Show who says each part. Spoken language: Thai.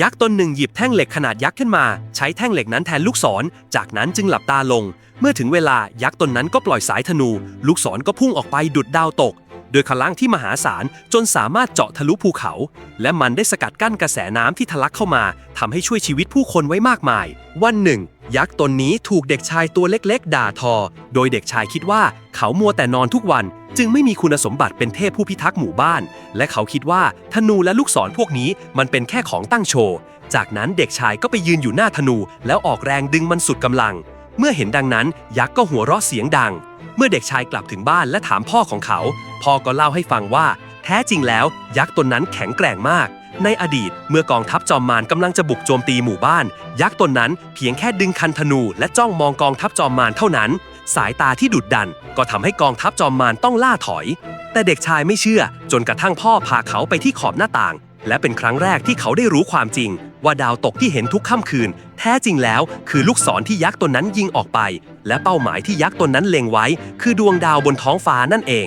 Speaker 1: ยักษ์ตนหนึ่งหยิบแท่งเหล็กขนาดยักษ์ขึ้นมา ใช้แท่งเหล็กนั้นแทนลูกศร จากนั้นจึงหลับตาลง เมื่อถึงเวลายักษ์ตนนั้นก็ปล่อยสายธนู ลูกศรก็พุ่งออกไปดุดดาวตกโดยพลังที่มหาศาลจนสามารถเจาะทะลุภูเขา และมันได้สกัดกั้นกระแสน้ำที่ทะลักเข้ามาทำให้ช่วยชีวิตผู้คนไว้มากมาย วันหนึ่ง ยักษ์ตนนี้ถูกเด็กชายตัวเล็กๆ ด่าทอ โดยเด็กชายคิดว่าเขามัวแต่นอนทุกวัน จึงไม่มีคุณสมบัติเป็นเทพผู้พิทักษ์หมู่บ้าน และเขาคิดว่าธนูและลูกศรพวกนี้มันเป็นแค่ของตั้งโชว์ จากนั้นเด็กชายก็ไปยืนอยู่หน้าธนู แล้วออกแรงดึงมันสุดกำลัง เมื่อเห็นดังนั้น ยักษ์ก็หัวเราะเสียงดัง เมื่อเด็กชายกลับถึงบ้านและถามพ่อของเขา พ่อก็เล่าให้ฟังว่า แท้จริงแล้ว ยักษ์ตนนั้นแข็งแกร่งมาก ในอดีตเมื่อกองทัพจอมมารกำลังจะบุกโจมตีหมู่บ้าน ยักษ์ตนนั้นเพียงแค่ดึงคันธนูและจ้องมองกองทัพจอมมารเท่านั้น สายตาที่ดุดดัน ก็ทำให้กองทัพจอมมารต้องล่าถอย แต่เด็กชายไม่เชื่อ จนกระทั่งพ่อพาเขาไปที่ขอบหน้าต่าง และเป็นครั้งแรกที่เขาได้รู้ความจริง ว่าดาวตกที่เห็นทุกค่ำคืน แท้จริงแล้ว คือลูกศรที่ยักษ์ตนนั้นยิงออกไป และเป้าหมายที่ยักษ์ตนนั้นเล็งไว้ คือดวงดาวบนท้องฟ้านั่นเอง